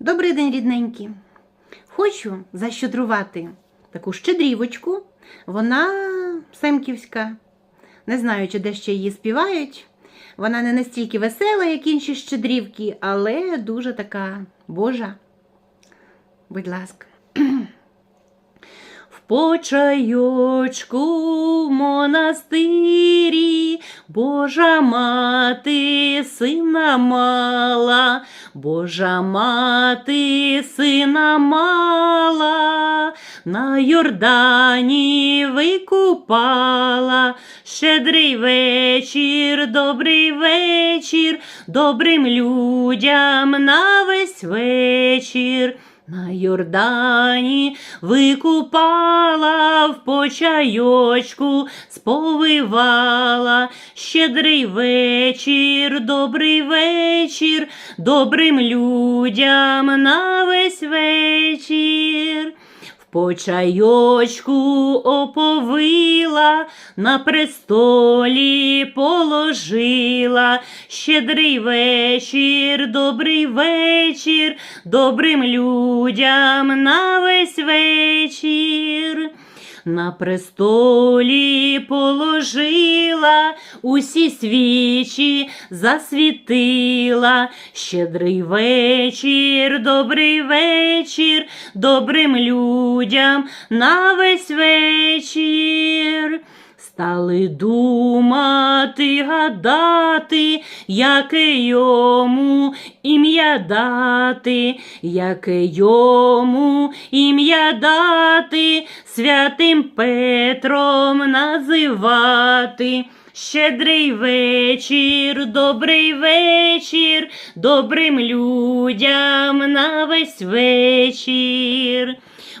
Добрий день, рідненькі. Хочу защедрувати таку щедрівочку. Вона семківська. Не знаю, чи де ще її співають. Вона не настільки весела, як інші щедрівки, але дуже така божа. Будь ласка. В почайочку в монастирі Божа мати сина мала, Божа мати сина мала, на Йордані викупала. Щедрий вечір, добрий вечір, добрим людям на весь вечір. На Йордані викупала в почайочку, сповивала. Щедрий вечір, добрий вечір, добрим людям на весь вечір. В почайочку оповила, на престолі положила. Щедрий вечір, добрий вечір, добрим людям на весь вечір. На престолі положила, усі свічі засвітила. Щедрий вечір, добрий вечір, добрим людям на весь вечір. Стали думати, гадати, яке йому ім'я дати, яке йому ім'я дати, святим Петром називати. Щедрий вечір, добрий вечір, добрим людям на весь вечір.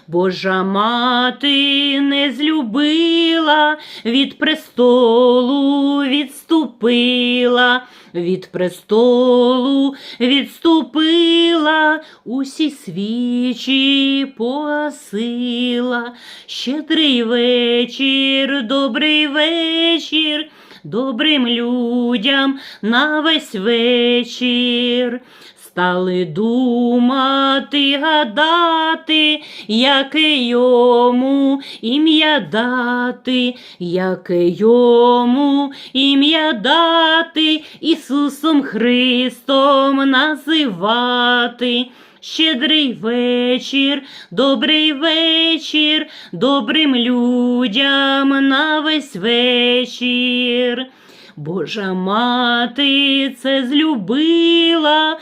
Божа мати не злюбила, від престолу відступила, від престолу відступила, усі свічі погасила. Щедрий вечір, добрий вечір, добрим людям на весь вечір. Стали думати, гадати, яке йому ім'я дати, яке йому ім'я дати, Ісусом Христом називати. Щедрий вечір, добрий вечір, добрим людям на весь вечір. Божа мати це злюбила,